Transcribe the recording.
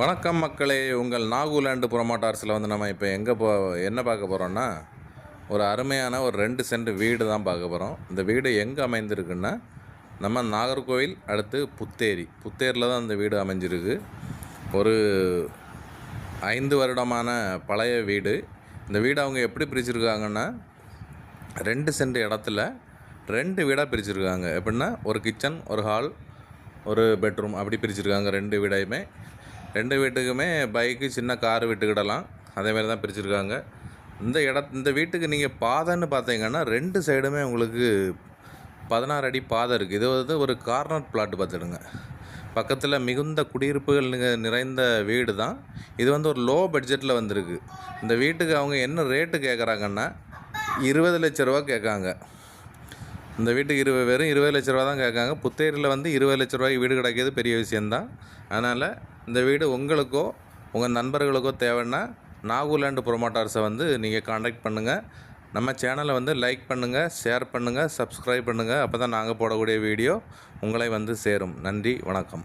வணக்கம் மக்களே. உங்கள் நாகுலேண்டு புறமாட்டார்ஸில் வந்து நம்ம இப்போ எங்கே போ என்ன பார்க்க போகிறோன்னா ஒரு அருமையான ஒரு ரெண்டு சென்ட் வீடு தான் பார்க்க போகிறோம் இந்த வீடு எங்கே அமைந்திருக்குன்னா நம்ம நாகர்கோவில் அடுத்து புத்தேரி. புத்தேரியில் தான் இந்த வீடு அமைஞ்சிருக்கு. ஒரு ஐந்து வருடமான பழைய வீடு. இந்த வீடு அவங்க எப்படி பிரிச்சிருக்காங்கன்னா ரெண்டு சென்ட் இடத்துல ரெண்டு வீடாக பிரிச்சிருக்காங்க. எப்படின்னா ஒரு கிச்சன் ஒரு ஹால் ஒரு பெட்ரூம் அப்படி பிரிச்சிருக்காங்க ரெண்டு வீடையுமே. ரெண்டு வீட்டுக்குமே பைக்கு சின்ன கார் விட்டுக்கிடலாம். அதேமாரி தான் பிரிச்சுருக்காங்க. இந்த இட இந்த வீட்டுக்கு நீங்கள் பாதைன்னு பார்த்தீங்கன்னா ரெண்டு சைடுமே உங்களுக்கு பதினாறு அடி பாதை இருக்குது இது வந்து ஒரு கார்னர் பிளாட் பார்த்துடுங்க. பக்கத்தில் மிகுந்த குடியிருப்புகள் நிறைந்த வீடு தான் இது வந்து ஒரு லோ பட்ஜெட்டில் வந்திருக்கு. இந்த வீட்டுக்கு அவங்க என்ன ரேட்டு கேட்குறாங்கன்னா இருபது லட்ச ரூபா கேட்காங்க. இந்த வீட்டுக்கு இருபது வெறும் இருபது லட்ச ரூபா தான் கேட்காங்க. புத்தேரியில் வந்து இருபது லட்ச ரூபாய்க்கு வீடு கிடைக்கிறது பெரிய விஷயந்தான் அதனால் இந்த வீடு உங்களுக்கோ உங்கள் நண்பர்களுக்கோ தேவைன்னா நாகூலேண்டு ப்ரொமோட்டார்ஸை வந்து நீங்கள் காண்டாக்ட் பண்ணுங்கள் நம்ம சேனலை வந்து லைக் பண்ணுங்கள் ஷேர் பண்ணுங்கள் சப்ஸ்கிரைப் பண்ணுங்கள் அப்போ தான் நாங்கள் போடக்கூடிய வீடியோ உங்களை வந்து சேரும். நன்றி வணக்கம்.